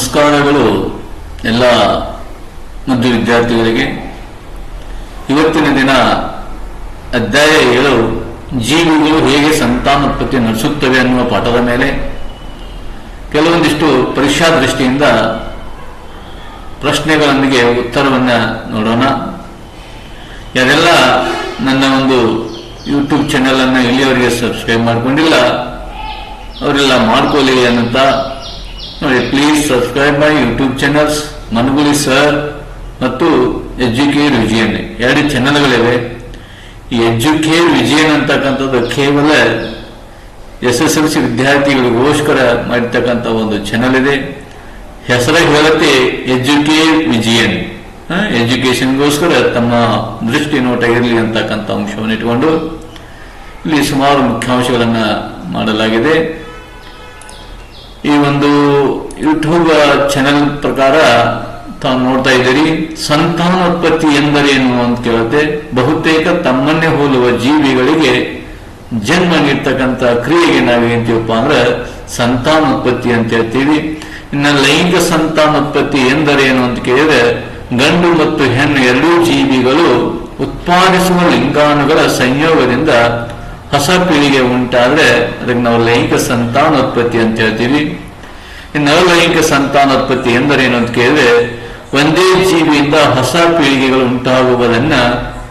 ನಮಸ್ಕಾರಗಳು ಎಲ್ಲ ಮುದ್ದು ವಿದ್ಯಾರ್ಥಿಗಳಿಗೆ. ಇವತ್ತಿನ ದಿನ ಅಧ್ಯಾಯ ಏಳು, ಜೀವಿಗಳು ಹೇಗೆ ಸಂತಾನೋತ್ಪತ್ತಿ ನಡೆಸುತ್ತವೆ ಅನ್ನುವ ಪಾಠದ ಮೇಲೆ ಕೆಲವೊಂದಿಷ್ಟು ಪರೀಕ್ಷಾ ದೃಷ್ಟಿಯಿಂದ ಪ್ರಶ್ನೆಗಳೊಂದಿಗೆ ಉತ್ತರವನ್ನು ನೋಡೋಣ. ಯಾರೆಲ್ಲ ನನ್ನ ಒಂದು ಯೂಟ್ಯೂಬ್ ಚಾನೆಲ್ ಅನ್ನು ಇಲ್ಲಿಯವರೆಗೆ ಸಬ್ಸ್ಕ್ರೈಬ್ ಮಾಡಿಕೊಂಡಿಲ್ಲ, ಅವರೆಲ್ಲ ಮಾಡ್ಕೊಳ್ಳಿ ಅನ್ನಂತ ನೋಡಿ please subscribe my YouTube channels Managuli sir ಮತ್ತು ಎಜುಕೇರ್ ವಿಜಯನ್ ಎರಡು ಚಾನಲ್ಗಳಿವೆ ಈ ಎಜುಕೇ ವಿಜಯನ್ ಅಂತಕ್ಕಂಥದ್ದು ಕೇವಲ ಎಸ್ ಎಸ್ ಎಲ್ ಸಿ ವಿದ್ಯಾರ್ಥಿಗಳಿಗೋಸ್ಕರ ಮಾಡಿರ್ತಕ್ಕಂಥ ಒಂದು ಚಾನಲ್ ಇದೆ. ಹೆಸರಾಗಿ ಹೇಳುತ್ತೆ ಎಜುಕೇ ವಿಜಯನ್ ಎಜುಕೇಶನ್ಗೋಸ್ಕರ ತಮ್ಮ ದೃಷ್ಟಿ ನೋಟ ಇರಲಿ ಅಂತಕ್ಕಂಥ ಅಂಶವನ್ನು ಇಟ್ಕೊಂಡು ಇಲ್ಲಿ ಸುಮಾರು ಮುಖ್ಯಾಂಶಗಳನ್ನು ಮಾಡಲಾಗಿದೆ. ಈ ಒಂದು ಯೂಟ್ಯೂಬ್ ಚಾನೆಲ್ ಪ್ರಕಾರ ತಾವು ನೋಡ್ತಾ ಇದ್ದೀರಿ. ಸಂತಾನೋತ್ಪತ್ತಿ ಎಂದರೇನು ಅಂತ ಕೇಳುತ್ತೆ. ಬಹುತೇಕ ತಮ್ಮನ್ನೇ ಹೋಲುವ ಜೀವಿಗಳಿಗೆ ಜನ್ಮ ನೀಡ್ತಕ್ಕಂಥ ಕ್ರಿಯೆಗೆ ನಾವೇಂತೀವಪ್ಪ ಅಂದ್ರೆ ಸಂತಾನೋತ್ಪತ್ತಿ ಅಂತ ಹೇಳ್ತೀವಿ. ಇನ್ನ ಲೈಂಗಿಕ ಸಂತಾನೋತ್ಪತ್ತಿ ಎಂದರೇನು ಅಂತ ಕೇಳಿದ್ರೆ ಗಂಡು ಮತ್ತು ಹೆಣ್ಣು ಎರಡೂ ಜೀವಿಗಳು ಉತ್ಪಾದಿಸುವ ಲಿಂಗಾಣುಗಳ ಸಂಯೋಗದಿಂದ ಹೊಸ ಪೀಳಿಗೆ ಉಂಟಾದ್ರೆ ಅದಕ್ಕೆ ನಾವು ಲೈಂಗಿಕ ಸಂತಾನೋತ್ಪತ್ತಿ ಅಂತ ಹೇಳ್ತೀವಿ. ಇನ್ನು ಅಲೈಂಗಿಕ ಸಂತಾನೋತ್ಪತ್ತಿ ಎಂದರೇನು ಅಂತ ಕೇಳಿದ್ರೆ ಒಂದೇ ಜೀವಿಯಿಂದ ಹೊಸ ಪೀಳಿಗೆಗಳು ಉಂಟಾಗುವುದನ್ನ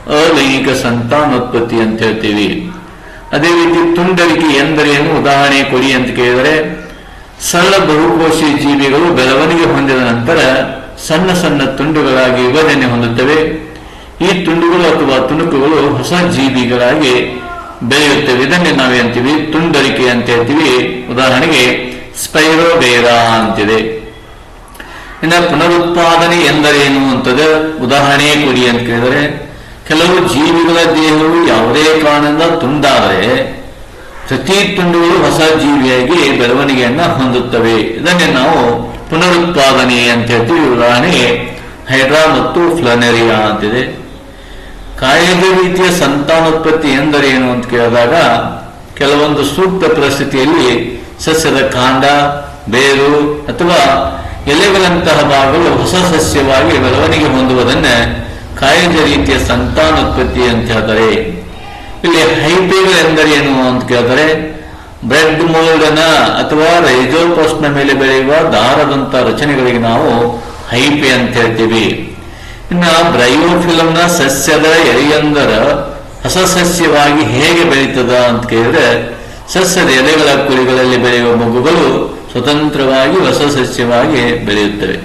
ಅಲೈಂಗಿಕ ಸಂತಾನೋತ್ಪತ್ತಿ ಅಂತ ಹೇಳ್ತೀವಿ. ಅದೇ ರೀತಿ ತುಂಡರಿಕೆ ಎಂದರೇನು? ಉದಾಹರಣೆ ಕೊಡಿ ಅಂತ ಕೇಳಿದರೆ, ಸರಳ ಬಹುಕೋಶಿ ಜೀವಿಗಳು ಬೆಳವಣಿಗೆ ಹೊಂದಿದ ನಂತರ ಸಣ್ಣ ಸಣ್ಣ ತುಂಡುಗಳಾಗಿ ವಿಭಜನೆ ಹೊಂದುತ್ತವೆ. ಈ ತುಂಡುಗಳು ಅಥವಾ ತುಣುಕುಗಳು ಹೊಸ ಜೀವಿಗಳಾಗಿ ಬೆಳೆಯುತ್ತವೆ. ಇದನ್ನೇ ನಾವೇ ಅಂತೀವಿ, ತುಂಡರಿಕೆ ಅಂತ ಹೇಳ್ತೀವಿ. ಉದಾಹರಣೆಗೆ ಸ್ಪೈರೋಬೇರಾ ಅಂತಿದೆ. ಇನ್ನು ಪುನರುತ್ಪಾದನೆ ಎಂದರೇನು ಅಂತದ ಉದಾಹರಣೆ ಕೊಡಿ ಅಂತ ಕೇಳಿದರೆ, ಕೆಲವು ಜೀವಿಗಳ ದೇಹವು ಯಾವುದೇ ಕಾರಣದಿಂದ ತುಂಡಾದರೆ, ಪ್ರತಿ ತುಂಡುಗಳು ಹೊಸ ಜೀವಿಯಾಗಿ ಬೆಳವಣಿಗೆಯನ್ನ ಹೊಂದುತ್ತವೆ. ಇದನ್ನೇ ನಾವು ಪುನರುತ್ಪಾದನೆ ಅಂತ ಹೇಳ್ತೀವಿ. ಉದಾಹರಣೆಗೆ, ಹೈಡ್ರಾ ಮತ್ತು ಫ್ಲನೆರಿಯಾ ಅಂತಿದೆ. ಕಾಯದ ರೀತಿಯ ಸಂತಾನೋತ್ಪತ್ತಿ ಏನು ಅಂತ ಕೇಳಿದಾಗ, ಕೆಲವೊಂದು ಸೂಕ್ತ ಪರಿಸ್ಥಿತಿಯಲ್ಲಿ ಸಸ್ಯದ ಕಾಂಡ, ಬೇರು ಅಥವಾ ಎಲೆಗಳಂತಹ ಭಾಗಗಳು ಹೊಸ ಸಸ್ಯವಾಗಿ ಬೆಳವಣಿಗೆ ಹೊಂದುವುದನ್ನ ಕಾಯದ ರೀತಿಯ ಸಂತಾನೋತ್ಪತ್ತಿ ಅಂತ ಹೇಳ್ತಾರೆ. ಇಲ್ಲಿ ಹೈಪೆಗಳು ಎಂದರೆ ಏನು ಅಂತ ಕೇಳಿದರೆ, ಬ್ರೆಡ್ ಮೋಲ್ಡನ ಅಥವಾ ರೈಜೋಪೋಸ್ಟ್ನ ಮೇಲೆ ಬೆಳೆಯುವ ದಾರದಂತ ರಚನೆಗಳಿಗೆ ನಾವು ಹೈಪೆ ಅಂತ ಹೇಳ್ತೀವಿ. ಇನ್ನ ಬ್ರಯೋಫಿಲಂನ ಸಸ್ಯದ ಎಲೆಯೊಂದರ ಹೊಸ ಸಸ್ಯವಾಗಿ ಹೇಗೆ ಬೆಳೀತದ ಅಂತ ಕೇಳಿದ್ರೆ, ಸಸ್ಯದ ಎಲೆಗಳ ಕುರಿಗಳಲ್ಲಿ ಬೆಳೆಯುವ ಮಗುಗಳು ಸ್ವತಂತ್ರವಾಗಿ ಹೊಸ ಸಸ್ಯವಾಗಿ ಬೆಳೆಯುತ್ತವೆ.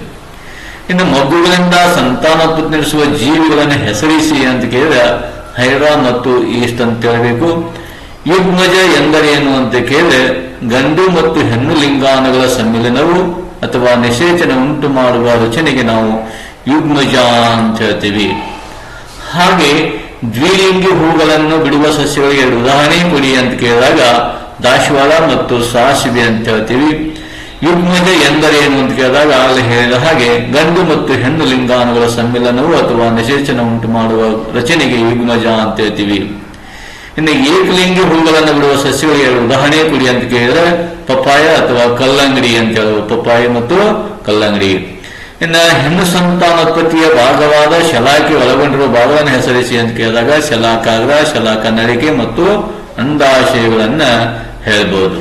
ಇನ್ನು ಮಗುಗಳಿಂದ ನಡೆಸುವ ಜೀವಿಗಳನ್ನು ಹೆಸರಿಸಿ ಅಂತ ಕೇಳಿದ್ರೆ, ಹೈರಾ ಮತ್ತು ಈಸ್ಟ್ ಅಂತ ಹೇಳಬೇಕು. ಯುಗ್ಮಜ ಎಂದರೇನು ಅಂತ ಕೇಳಿದ್ರೆ, ಗಂಡು ಮತ್ತು ಹೆಣ್ಣು ಲಿಂಗಾಣುಗಳ ಸಮ್ಮಿಲನವು ಅಥವಾ ನಿಷೇಚನ ಉಂಟು ಮಾಡುವ ರಚನೆಗೆ ನಾವು ಯುಗ್ಮಜ ಅಂತ ಹೇಳ್ತೀವಿ ಹಾಗೆ ದ್ವಿಲಿಂಗಿ ಹೂಗಳನ್ನು ಬಿಡುವ ಸಸ್ಯಗಳಿಗೆ ಎರಡು. ಉದಾಹರಣೆ ಕೊಡಿ ಅಂತ ಕೇಳಿದಾಗ, ದಾಶವಾಳ ಮತ್ತು ಸಾಸಿವೆ ಅಂತ ಹೇಳ್ತೀವಿ. ಯುಗ್ಮಜ ಎಂದರೇನು ಅಂತ ಕೇಳಿದಾಗ ಅಲ್ಲಿ ಹೇಳಿದ ಹಾಗೆ, ಗಂಡು ಮತ್ತು ಹೆಣ್ಣು ಲಿಂಗಾಣುಗಳ ಸಮ್ಮಿಲನವು ಅಥವಾ ನಿಶೇಚನ ಉಂಟು ಮಾಡುವ ರಚನೆಗೆ ಯುಗ್ಮಜ ಅಂತ ಹೇಳ್ತೀವಿ. ಇನ್ನು ಏಕಲಿಂಗಿ ಹೂಗಳನ್ನು ಬಿಡುವ ಸಸ್ಯಗಳಿಗೆ ಉದಾಹರಣೆ ಕೊಡಿ ಅಂತ ಕೇಳಿದ್ರೆ, ಪಪ್ಪಾಯ ಅಥವಾ ಕಲ್ಲಂಗಡಿ ಅಂತ ಹೇಳುವ ಪಪ್ಪಾಯ ಮತ್ತು ಕಲ್ಲಂಗಡಿ. ಇನ್ನು ಹೆಣ್ಣು ಸಂತಾನೋತ್ಪತ್ತಿಯ ಭಾಗವಾದ ಶಲಾಕೆ ಒಳಗೊಂಡಿರುವ ಭಾಗವನ್ನು ಹೆಸರಿಸಿ ಅಂತ ಕೇಳಿದಾಗ ಶಲಾಕಾಗ್ರ ಶಲಾಕ ನಳಿಕೆ ಮತ್ತು ಅಂಡಾಶಯಗಳನ್ನ ಹೇಳ್ಬೋದು.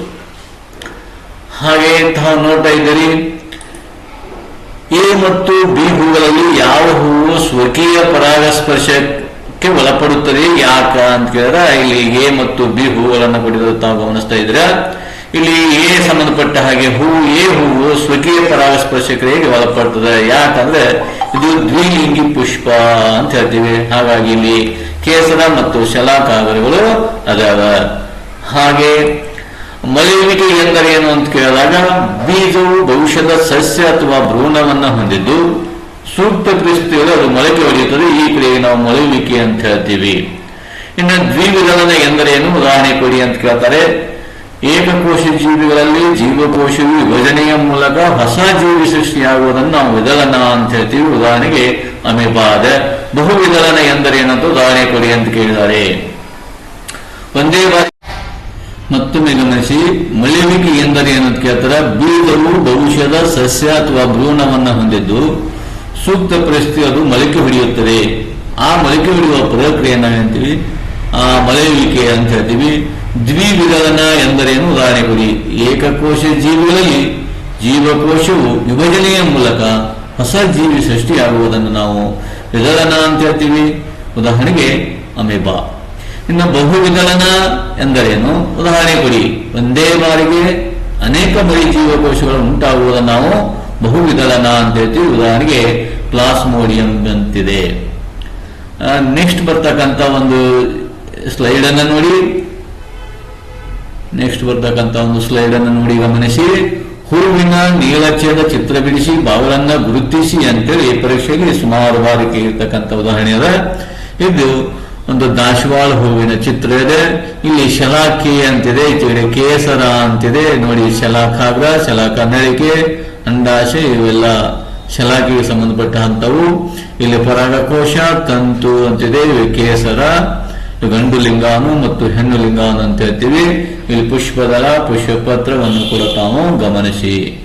ಹಾಗೆ ತಾವು ನೋಡ್ತಾ ಇದ್ದೀರಿ. ಎ ಮತ್ತು ಬಿ ಹೂಗಳಲ್ಲಿ ಯಾವ ಹೂವು ಸ್ವಕೀಯ ಪರಾಗಸ್ಪರ್ಶಕ್ಕೆ ಒಳಪಡುತ್ತದೆ, ಯಾಕ ಅಂತ ಕೇಳಿದ್ರೆ ಇಲ್ಲಿ ಎ ಮತ್ತು ಬಿ ಹೂಗಳನ್ನು ಕೊಟ್ಟಿರೋದು ತಾವು ಗಮನಿಸ್ತಾ ಇದ್ರ ಇಲ್ಲಿ ಎ ಸಂಬಂಧಪಟ್ಟ ಹಾಗೆ ಹೂವು ಎ ಹೂವು, ಸ್ವಕೀಯ ಪರಾಗಸ್ಪರ್ಶ ಕ್ರಿಯೆಗೆ ಒಳಪಡ್ತದೆ? ಯಾಕಂದ್ರೆ ಇದು ದ್ವಿಲಿಂಗಿ ಪುಷ್ಪ ಅಂತ ಹೇಳ್ತೀವಿ. ಹಾಗಾಗಿ ಇಲ್ಲಿ ಕೇಸರ ಮತ್ತು ಶಲಾಕಾಗರಗಳು ಅದಾವ. ಹಾಗೆ ಮಲಿವಿಕೆ ಎಂದರೆ ಏನು ಅಂತ ಕೇಳಿದಾಗ, ಬೀಜವು ಭವಿಷ್ಯದ ಸಸ್ಯ ಅಥವಾ ಭ್ರೂಣವನ್ನ ಹೊಂದಿದ್ದು, ಸೂಕ್ತ ಪರಿಸ್ಥಿತಿಯಲ್ಲಿ ಅದು ಮೊಳಕೆ ಒಡೆಯುತ್ತದೆ. ಈ ಕ್ರಿಯೆಗೆ ನಾವು ಮೊಳೆಯುವಿಕೆ ಅಂತ ಹೇಳ್ತೀವಿ. ಇನ್ನು ಎಂದರೆ ಎಂದರೇನು ಉದಾಹರಣೆ ಕೊಡಿ ಅಂತ ಕೇಳ್ತಾರೆ. ಏಕಕೋಶ ಜೀವಿಗಳಲ್ಲಿ ಜೀವಕೋಶವು ವಿಭಜನೆಯ ಮೂಲಕ ಹೊಸ ಜೀವಿ ಸೃಷ್ಟಿಯಾಗುವುದನ್ನು ನಾವು ವಿದಲನ ಅಂತ ಹೇಳ್ತೀವಿ. ಉದಾಹರಣೆಗೆ ಅಮೆಬಾದ. ಬಹು ವಿದಲನ ಎಂದರೇನಂತ ಉದಾಹರಣೆ ಕೊಡಿ ಅಂತ ಕೇಳಿದ್ದಾರೆ. ಒಂದೇ ಬಾರಿ ಮತ್ತು ಮತ್ತೊಮ್ಮೆ ಗಮನಿಸಿ, ಮಳಿವಿಕೆ ಏನಂತ ಕೇಳ್ತಾರ. ಬೀಜವು ಭವಿಷ್ಯದ ಸಸ್ಯ ಅಥವಾ ಭ್ರೂಣವನ್ನು ಹೊಂದಿದ್ದು, ಸೂಕ್ತ ಪರಿಸ್ಥಿತಿ ಅದು ಮೊಳಕೆ ಹೊಡೆಯುತ್ತದೆ. ಆ ಮೊಳಕೆ ಹೊಡೆಯುವ ಪ್ರಕ್ರಿಯೆಯನ್ನು ಹೇಳ್ತೀವಿ? ಆ ಮಳೆಯುವಿಕೆ ಅಂತ ಹೇಳ್ತೀವಿ. ದ್ವಿವಿಗಲನ ಎಂದರೇನು? ಉದಾಹರಣೆ ಕೊಡಿ. ಏಕಕೋಶ ಜೀವಿಗಳಲ್ಲಿ ಜೀವಕೋಶವು ವಿಭಜನೆಯ ಮೂಲಕ ಹೊಸ ಜೀವಿ ಸೃಷ್ಟಿಯಾಗುವುದನ್ನು ನಾವು ವಿದಳನ ಅಂತ ಹೇಳ್ತೀವಿ. ಉದಾಹರಣೆಗೆ ಅಮೆಬಾ. ಇನ್ನು ಬಹು ವಿದಳನ ಎಂದರೇನು? ಉದಾಹರಣೆ ಕೊಡಿ. ಒಂದೇ ಬಾರಿಗೆ ಅನೇಕ ಬಳಿ ಜೀವಕೋಶಗಳು ಉಂಟಾಗುವುದನ್ನು ನಾವು ಬಹುವಿದಳನ ಅಂತ ಹೇಳ್ತೀವಿ. ಉದಾಹರಣೆಗೆ ಪ್ಲಾಸ್ಮೋಡಿಯಂ ಅಂತಿದೆ ನೆಕ್ಸ್ಟ್ ಬರ್ತಕ್ಕಂಥ ಒಂದು ಸ್ಲೈಡ್ ಅನ್ನ ನೋಡಿ. ನೆಕ್ಸ್ಟ್ ಬರ್ತಕ್ಕಂಥ ಒಂದು ಸ್ಲೈಡ್ ಅನ್ನು ನೋಡಿ ಗಮನಿಸಿ. ಹೂವಿನ ನೀಲಚ್ಛದ ಚಿತ್ರ ಬಿಡಿಸಿ ಬಾವುಗಳನ್ನ ಗುರುತಿಸಿ ಅಂತೇಳಿ ಪರೀಕ್ಷೆಗೆ ಸುಮಾರು ಬಾರಿ ಕೇಳಿರ್ತಕ್ಕಂಥ ಉದಾಹರಣೆ ಅದ. ಇದು ಒಂದು ದಾಶವಾಳ ಹೂವಿನ ಚಿತ್ರ ಇದೆ. ಇಲ್ಲಿ ಶಲಾಖಿ ಅಂತಿದೆ ಈ ಕಡೆ ಕೇಸರ ಅಂತಿದೆ. ನೋಡಿ, ಶಲಾಖಾಗ್ರ, ಶಲಾಖ ನಳಿಕೆ ಅಂಡಾಶೆ ಇವೆಲ್ಲ ಶಲಾಖಿಗೆ ಸಂಬಂಧಪಟ್ಟಂತವು ಇಲ್ಲಿ ಪರಾಗಕೋಶ, ತಂತು ಅಂತಿದೆ, ಇವೆ ಕೇಸರ. ಗಂಡು ಲಿಂಗಾನು ಮತ್ತು ಹೆಣ್ಣು ಲಿಂಗಾನು ಅಂತ ಹೇಳ್ತೀವಿ. ಇಲ್ಲಿ ಪುಷ್ಪದಳ, ಪುಷ್ಪಪತ್ರವನ್ನು ಕೂಡ ತಾವು ಗಮನಿಸಿ.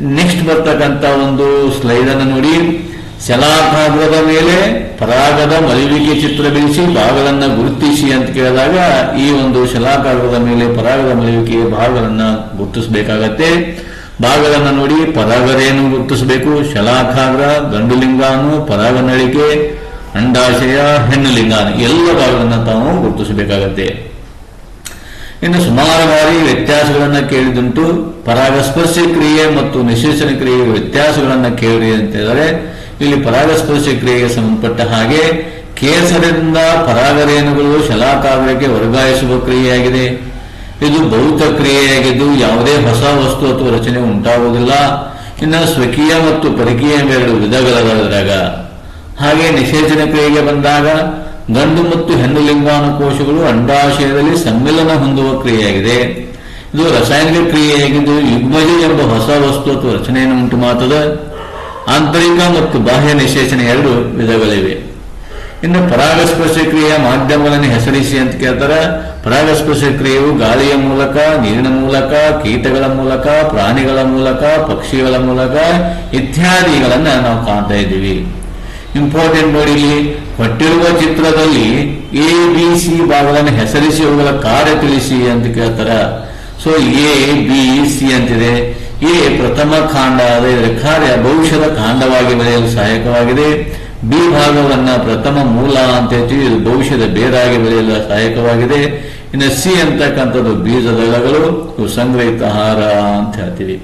ನೆಕ್ಸ್ಟ್ ಬರ್ತಕ್ಕಂತ ಒಂದು ಸ್ಲೈಡ್ ಅನ್ನು ನೋಡಿ. ಶಲಾಭಾಗದ ಮೇಲೆ ಪರಾಗದ ಮಲಿವಿಕೆ ಚಿತ್ರ ಬಿಡಿಸಿ, ಭಾಗಗಳನ್ನ ಗುರುತಿಸಿ ಅಂತ ಕೇಳಿದಾಗ ಈ ಒಂದು ಶಲಾಕಾಗದ ಮೇಲೆ ಪರಾಗದ ಮಲಿವಿಕೆಯ ಭಾಗಗಳನ್ನ ಗುರುತಿಸಬೇಕಾಗತ್ತೆ. ಭಾಗಗಳನ್ನ ನೋಡಿ, ಪರಾಗರೇನು ಗುರುತಿಸಬೇಕು? ಶಲಾಕಾಗ್ರ ಗಂಡು ಲಿಂಗಾನು ಪರಾಗ ನಳಿಕೆ ಅಂಡಾಶಯ ಹೆಣ್ಣು ಲಿಂಗಾನ ಎಲ್ಲ ಭಾಗಗಳನ್ನ ತಾವು ಗುರುತಿಸಬೇಕಾಗತ್ತೆ. ಇನ್ನು ಸುಮಾರು ಬಾರಿ ವ್ಯತ್ಯಾಸಗಳನ್ನ ಕೇಳಿದುಂಟು ಪರಾಗಸ್ಪರ್ಶ ಕ್ರಿಯೆ ಮತ್ತು ನಿಶೇಷಣ ಕ್ರಿಯೆಯ ವ್ಯತ್ಯಾಸಗಳನ್ನ ಕೇಳಿ ಅಂತ ಹೇಳಿದರೆ ಇಲ್ಲಿ ಪರಾಗಸ್ಪರ್ಶ ಕ್ರಿಯೆಗೆ ಸಂಬಂಧಪಟ್ಟ ಹಾಗೆ ಕೇಸರಿಂದ ಪರಾಗರೇಣುಗಳು ಶಲಾಕಾಗ್ರಕ್ಕೆ ವರ್ಗಾಯಿಸುವ ಕ್ರಿಯೆಯಾಗಿದೆ. ಇದು ಭೌತ ಕ್ರಿಯೆಯಾಗಿದ್ದು ಯಾವುದೇ ಹೊಸ ವಸ್ತು ಅಥವಾ ರಚನೆ ಉಂಟಾಗುವುದಿಲ್ಲ. ಇನ್ನು ಸ್ವಕೀಯ ಮತ್ತು ಪರಕೀಯ ಎಂಬೆರಡು ವಿಧಗಳಾಗ ಹಾಗೆ ನಿಷೇಚನ ಕ್ರಿಯೆಗೆ ಬಂದಾಗ ಗಂಡು ಮತ್ತು ಹೆಣ್ಣು ಲಿಂಗಾನುಕೋಶಗಳು ಅಂಡಾಶಯದಲ್ಲಿ ಸಮ್ಮಿಲನ ಹೊಂದುವ ಕ್ರಿಯೆಯಾಗಿದೆ. ಇದು ರಾಸಾಯನಿಕ ಕ್ರಿಯೆಯಾಗಿದ್ದು ಯುಗ್ಮಜ ಎಂಬ ಹೊಸ ವಸ್ತು ಅಥವಾ ರಚನೆಯನ್ನು ಉಂಟು ಮಾಡುತ್ತದೆ. ಆಂತರಿಕ ಮತ್ತು ಬಾಹ್ಯ ನಿಷೇಚನೆ ಎರಡು ವಿಧಗಳಿವೆ. ಇನ್ನು ಪರಾಗಸ್ಪರ್ಶ ಕ್ರಿಯೆಯ ಮಾಧ್ಯಮಗಳನ್ನು ಹೆಸರಿಸಿ ಅಂತ ಕೇಳ್ತಾರೆ. ಪರಾಗಸ್ಪರ್ಶ ಕ್ರಿಯೆಯು ಗಾಳಿಯ ಮೂಲಕ, ನೀರಿನ ಮೂಲಕ, ಕೀಟಗಳ ಮೂಲಕ, ಪ್ರಾಣಿಗಳ ಮೂಲಕ, ಪಕ್ಷಿಗಳ ಮೂಲಕ ಇತ್ಯಾದಿಗಳನ್ನು ನಾವು ಕಾಣ್ತಾ ಇದ್ದೀವಿ. ಇಂಪಾರ್ಟೆಂಟ್ ನೋಡಿ ಇಲ್ಲಿ, ಕೊಟ್ಟಿರುವ ಚಿತ್ರದಲ್ಲಿ ಎ ಬಿ ಸಿ ಭಾಗಗಳನ್ನು ಹೆಸರಿಸಿ, ಅವುಗಳ ಕಾರ್ಯ ತಿಳಿಸಿ ಅಂತ ಕೇಳ್ತಾರ. ಸೊ ಎ ಬಿ ಸಿ ಅಂತಿದೆ. ಎ ಪ್ರಥಮ ಕಾಂಡ ಅದೇ ಕಾರ್ಯ, ಭವಿಷ್ಯದ ಕಾಂಡವಾಗಿ ಬರೆಯಲು ಸಹಾಯಕವಾಗಿದೆ. ಬಿ ಭಾಗವನ್ನ ಪ್ರಥಮ ಮೂಲ ಅಂತ ಹೇಳ್ತೀವಿ, ಇದು ಭವಿಷ್ಯದ ಬೇರಾಗಿ ಬರೆಯಲು ಸಹಾಯಕವಾಗಿದೆ. ಇನ್ನು ಸಿ ಅಂತಕ್ಕಂಥದ್ದು ಬೀಜದ ಎಲೆಗಳು ಸಂಗ್ರಹಿತ ಆಹಾರ ಅಂತ ಹೇಳ್ತೀವಿ.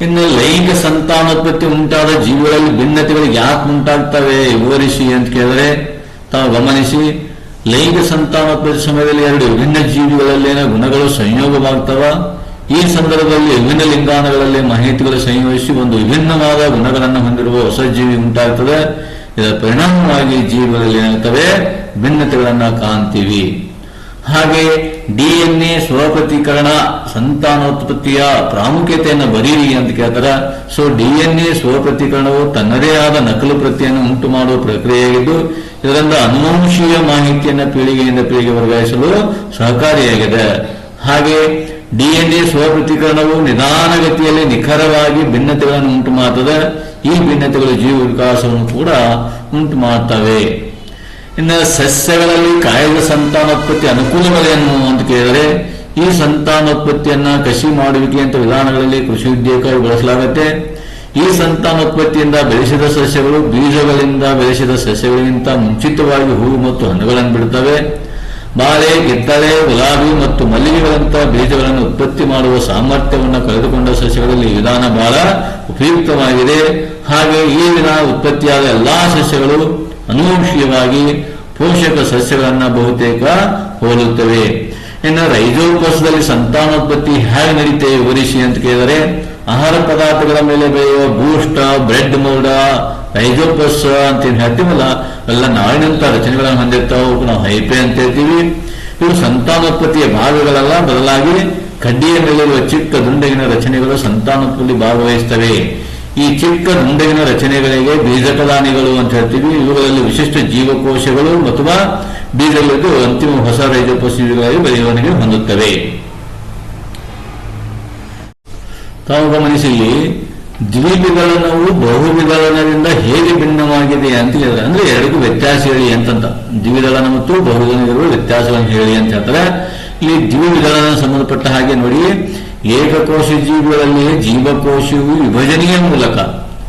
ಇನ್ನು ಲೈಂಗಿಕ ಸಂತಾನೋತ್ಪತ್ತಿ ಉಂಟಾದ ಜೀವಿಗಳಲ್ಲಿ ಭಿನ್ನತೆಗಳು ಯಾಕೆ ಉಂಟಾಗ್ತವೆ? ವಿವರಿಸಿ ಅಂತ ಕೇಳಿದ್ರೆ, ತಾವು ಗಮನಿಸಿ ಲೈಂಗಿಕ ಸಂತಾನೋತ್ಪತ್ತಿ ಸಮಯದಲ್ಲಿ ಎರಡು ವಿಭಿನ್ನ ಜೀವಿಗಳಲ್ಲಿನ ಗುಣಗಳು ಸಂಯೋಗವಾಗ್ತವ? ಈ ಸಂದರ್ಭದಲ್ಲಿ ವಿಭಿನ್ನ ಲಿಂಗಾಣಗಳಲ್ಲಿ ಮಾಹಿತಿಗಳು ಸಂಯೋಜಿಸಿ ಒಂದು ವಿಭಿನ್ನವಾದ ಗುಣಗಳನ್ನು ಹೊಂದಿರುವ ಹೊಸ ಜೀವಿ ಉಂಟಾಗ್ತದೆ. ಇದರ ಪರಿಣಾಮವಾಗಿ ಜೀವಿಗಳಲ್ಲಿ ಏನಾಗ್ತವೆ ಭಿನ್ನತೆಗಳನ್ನ ಕಾಣ್ತೀವಿ. ಹಾಗೆ ಡಿಎನ್ಎ ಸ್ವಪ್ರತೀಕರಣ ಸಂತಾನೋತ್ಪತ್ತಿಯ ಪ್ರಾಮುಖ್ಯತೆಯನ್ನು ಬರೀರಿ ಅಂತ ಕೇಳ್ತಾರೆ. ಸೊ ಡಿಎನ್ಎ ಸ್ವಪ್ರತೀಕರಣವು ತನ್ನದೇ ಆದ ನಕಲು ಪ್ರತಿಯನ್ನು ಉಂಟು ಮಾಡುವ ಪ್ರಕ್ರಿಯೆಯಾಗಿದ್ದು, ಇದರಿಂದ ಅನುವಂಶೀಯ ಮಾಹಿತಿಯನ್ನು ಪೀಳಿಗೆಯಿಂದ ಪೀಳಿಗೆ ವರ್ಗಾಯಿಸಲು ಸಹಕಾರಿಯಾಗಿದೆ. ಹಾಗೆ ಡಿಎನ್ಎ ಸ್ವಪ್ರತೀಕರಣವು ನಿಧಾನಗತಿಯಲ್ಲಿ ನಿಖರವಾಗಿ ಭಿನ್ನತೆಗಳನ್ನು ಉಂಟು ಮಾಡುತ್ತದೆ ಈ ಭಿನ್ನತೆಗಳು ಜೀವ ವಿಕಾಸವನ್ನು ಕೂಡ ಉಂಟು ಮಾಡುತ್ತವೆ ಇನ್ನು ಸಸ್ಯಗಳಲ್ಲಿ ಕಾಯದ ಸಂತಾನೋತ್ಪತ್ತಿ ಅನುಕೂಲಗಳೇನು ಅಂತ ಕೇಳಿದರೆ, ಈ ಸಂತಾನೋತ್ಪತ್ತಿಯನ್ನು ಕಸಿ ಮಾಡುವಿಕೆ ಅಂತ ವಿಧಾನಗಳಲ್ಲಿ ಕೃಷಿ ಉದ್ಯೋಗ ಬಳಸಲಾಗುತ್ತೆ. ಈ ಸಂತಾನೋತ್ಪತ್ತಿಯಿಂದ ಬೆಳೆಸಿದ ಸಸ್ಯಗಳು ಬೀಜಗಳಿಂದ ಬೆಳೆಸಿದ ಸಸ್ಯಗಳಿಗಿಂತ ಮುಂಚಿತವಾಗಿ ಹೂವು ಮತ್ತು ಹಣ್ಣುಗಳನ್ನು ಬಿಡುತ್ತವೆ. ಬಾಳೆ ಕಿತ್ತಳೆ ಗುಲಾಬಿ ಮತ್ತು ಮಲ್ಲಿಗೆಗಳಂತಹ ಬೀಜಗಳನ್ನು ಉತ್ಪತ್ತಿ ಮಾಡುವ ಸಾಮರ್ಥ್ಯವನ್ನು ಕಳೆದುಕೊಂಡ ಸಸ್ಯಗಳಲ್ಲಿ ಈ ವಿಧಾನ ಬಹಳ ಉಪಯುಕ್ತವಾಗಿದೆ. ಹಾಗೆ ಈ ವಿಧಾನ ಉತ್ಪತ್ತಿಯಾದ ಎಲ್ಲಾ ಸಸ್ಯಗಳು ಅನುವಂಶೀಯವಾಗಿ ಪೋಷಕ ಸಸ್ಯಗಳನ್ನ ಬಹುತೇಕ ಹೋಲುತ್ತವೆ. ಇನ್ನು ರೈಜೋಕೋಶದಲ್ಲಿ ಸಂತಾನೋತ್ಪತ್ತಿ ಹೇಗೆ ನಡೀತೇವೆ ವಿವರಿಸಿ ಅಂತ ಕೇಳಿದರೆ, ಆಹಾರ ಪದಾರ್ಥಗಳ ಮೇಲೆ ಬೆಳೆಯುವ ಬೂಸ್ಟ್, ಬ್ರೆಡ್ ಮೌಡ ರೈಜೋಪಸ್ ಅಂತ ಏನ್ ಹೇಳ್ತೀವಲ್ಲ ಎಲ್ಲ ನಾಳಿನಂತ ರಚನೆಗಳನ್ನು ಹೊಂದಿರ್ತಾವ ನಾವು ಹೈಪೆ ಅಂತ ಹೇಳ್ತೀವಿ. ಇವು ಸಂತಾನೋತ್ಪತ್ತಿಯ ಭಾಗಗಳೆಲ್ಲ ಬದಲಾಗಿ ಕಡ್ಡಿಯ ಮೇಲಿರುವ ಚಿಕ್ಕ ದುಂಡಗಿನ ರಚನೆಗಳು ಸಂತಾನೋತ್ಪತ್ತಿ ಭಾಗವಹಿಸ್ತವೆ. ಈ ಚಿಕ್ಕ ದುಂಡಗಿನ ರಚನೆಗಳಿಗೆ ಬೀಜಕಲಾನಿಗಳು ಅಂತ ಹೇಳ್ತೀವಿ. ಇವುಗಳಲ್ಲಿ ವಿಶಿಷ್ಟ ಜೀವಕೋಶಗಳು ಅಥವಾ ಬೀಜಗಳಿದ್ದು ಅಂತಿಮ ಹೊಸ ರೈಜೋಪೋಷಿಗಳಾಗಿ ಬೆಳವಣಿಗೆ ಹೊಂದುತ್ತವೆ. ತಾವು ಗಮನಿಸಿ ಇಲ್ಲಿ ದ್ವಿವಿಗಲನವು ಬಹುವಿಗಲನದಿಂದ ಹೇಗೆ ಭಿನ್ನವಾಗಿದೆ ಅಂತ ಹೇಳಿದ್ರೆ, ಅಂದ್ರೆ ಎರಡಕ್ಕೂ ವ್ಯತ್ಯಾಸ ಹೇಳಿ ಅಂತಂತ. ದ್ವಿವಿಗಲನ ಮತ್ತು ಬಹುವಿಗಲನಗಳು ವ್ಯತ್ಯಾಸವನ್ನು ಹೇಳಿ ಅಂತ ಹೇಳ್ತಾರೆ. ಇಲ್ಲಿ ದ್ವಿವಿಗಲನ ಸಂಬಂಧಪಟ್ಟ ಹಾಗೆ ನೋಡಿ ಏಕಕೋಶ ಜೀವಿಗಳಲ್ಲಿ ಜೀವಕೋಶವು ವಿಭಜನೆಯ ಮೂಲಕ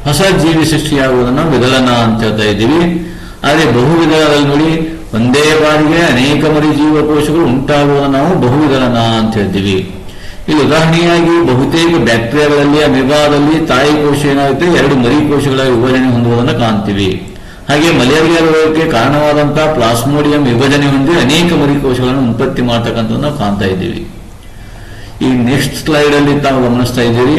ಹೊಸ ಜೀವಿ ಸೃಷ್ಟಿಯಾಗುವುದನ್ನು ವಿಗಲನ ಅಂತ ಹೇಳ್ತಾ ಇದ್ದೀವಿ. ಆದರೆ ಬಹುವಿಧಗಳಲ್ಲಿ ನೋಡಿ, ಒಂದೇ ಬಾರಿಗೆ ಅನೇಕ ಮರಿ ಜೀವಕೋಶಗಳು ಉಂಟಾಗುವುದನ್ನು ನಾವು ಬಹುವಿಗಲನ ಅಂತ ಹೇಳ್ತೀವಿ. ಇಲ್ಲಿ ಉದಾಹರಣೆಯಾಗಿ ಬಹುತೇಕ ಬ್ಯಾಕ್ಟೀರಿಯಾಗಳಲ್ಲಿ ವಿಭಾಗದಲ್ಲಿ ತಾಯಿ ಕೋಶ ಏನಾಗುತ್ತೆ, ಎರಡು ಮರಿ ಕೋಶಗಳ ವಿಭಜನೆ ಹೊಂದುವುದನ್ನು ಕಾಣ್ತೀವಿ. ಹಾಗೆ ಮಲೇರಿಯಾ ರೋಗಕ್ಕೆ ಕಾರಣವಾದಂತಹ ಪ್ಲಾಸ್ಮೋಡಿಯಂ ವಿಭಜನೆ ಹೊಂದಿ ಅನೇಕ ಮರಿ ಕೋಶಗಳನ್ನು ಉತ್ಪತ್ತಿ ಮಾಡ್ತಕ್ಕಂಥದ್ದು ಕಾಣ್ತಾ ಇದ್ದೀವಿ. ಈ ನೆಕ್ಸ್ಟ್ ಸ್ಲೈಡ್ ಅಲ್ಲಿ ತಾವು ಗಮನಿಸ್ತಾ ಇದ್ದೀರಿ.